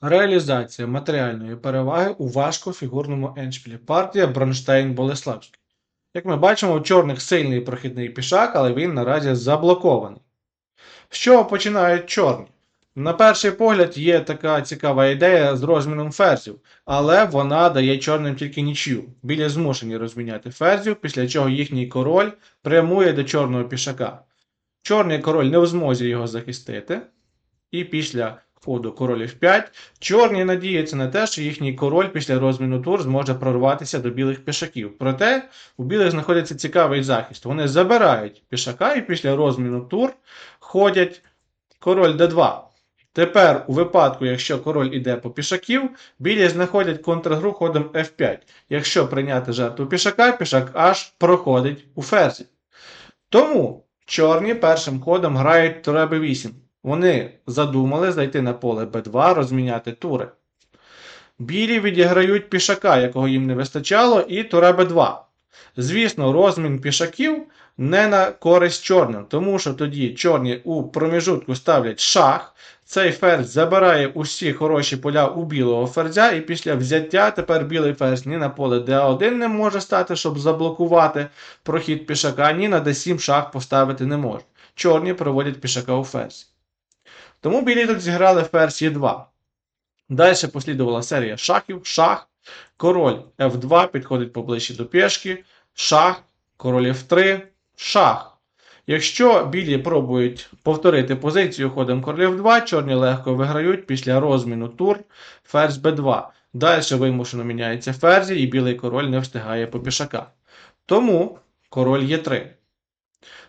Реалізація матеріальної переваги у важкофігурному еншпілі. Партія Бронштейн-Болеславський. Як ми бачимо, у чорних сильний прохідний пішак, але він наразі заблокований. З чого починають чорні? На перший погляд є така цікава ідея з розміном ферзів, але вона дає чорним тільки нічю. Білі змушені розміняти ферзів, після чого їхній король прямує до чорного пішака. Чорний король не в змозі його захистити. І після ходу королів 5 чорні надіються на те, що їхній король після розміну тур зможе прорватися до білих пішаків. Проте у білих знаходиться цікавий захист. Вони забирають пішака і після розміну тур ходять король d2. Тепер, у випадку, якщо король іде по пішаків, білі знаходять контргру ходом f5. Якщо прийняти жертву пішака, пішак аж проходить у ферзі. Тому чорні першим ходом грають туре b8. Вони задумали зайти на поле b2, розміняти тури. Білі відіграють пішака, якого їм не вистачало, і туре b2. Звісно, розмін пішаків не на користь чорним, тому що тоді чорні у проміжутку ставлять шах. Цей ферзь забирає усі хороші поля у білого ферзя, і після взяття тепер білий ферзь ні на поле d1 не може стати, щоб заблокувати прохід пішака, ні на d7 шах поставити не може. Чорні проводять пішака у ферзь. Тому білі тут зіграли ферзь Е2. Далі послідувала серія шахів, шах, король F2 підходить поближче до пішки, шах, король F3, шах. Якщо білі пробують повторити позицію ходом королів 2, чорні легко виграють після розміну тур ферзь b2. Далі вимушено міняється ферзі, і білий король не встигає по пішака. Тому король Е3.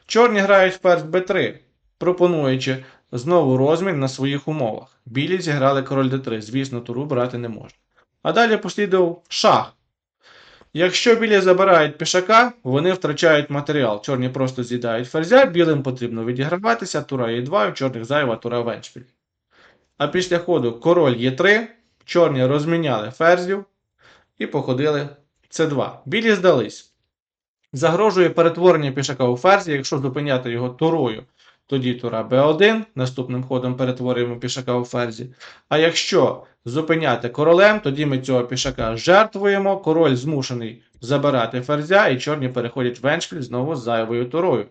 Чорні грають ферзь b3, пропонуючи знову розмін на своїх умовах. Білі зіграли король d3, звісно, туру брати не можна. А далі послідував шах. Якщо білі забирають пішака, вони втрачають матеріал. Чорні просто з'їдають ферзя, білим потрібно відіграватися, тура Е2, у чорних зайва тура в еншпіль. А після ходу король Е3, чорні розміняли ферзів і походили С2. Білі здались. Загрожує перетворення пішака у ферзі, якщо зупиняти його турою, тоді тура Б1, наступним ходом перетворюємо пішака у ферзі. А якщо зупиняти королем, тоді ми цього пішака жертвуємо, король змушений забирати ферзя, і чорні переходять в еншпіль знову з зайвою турою.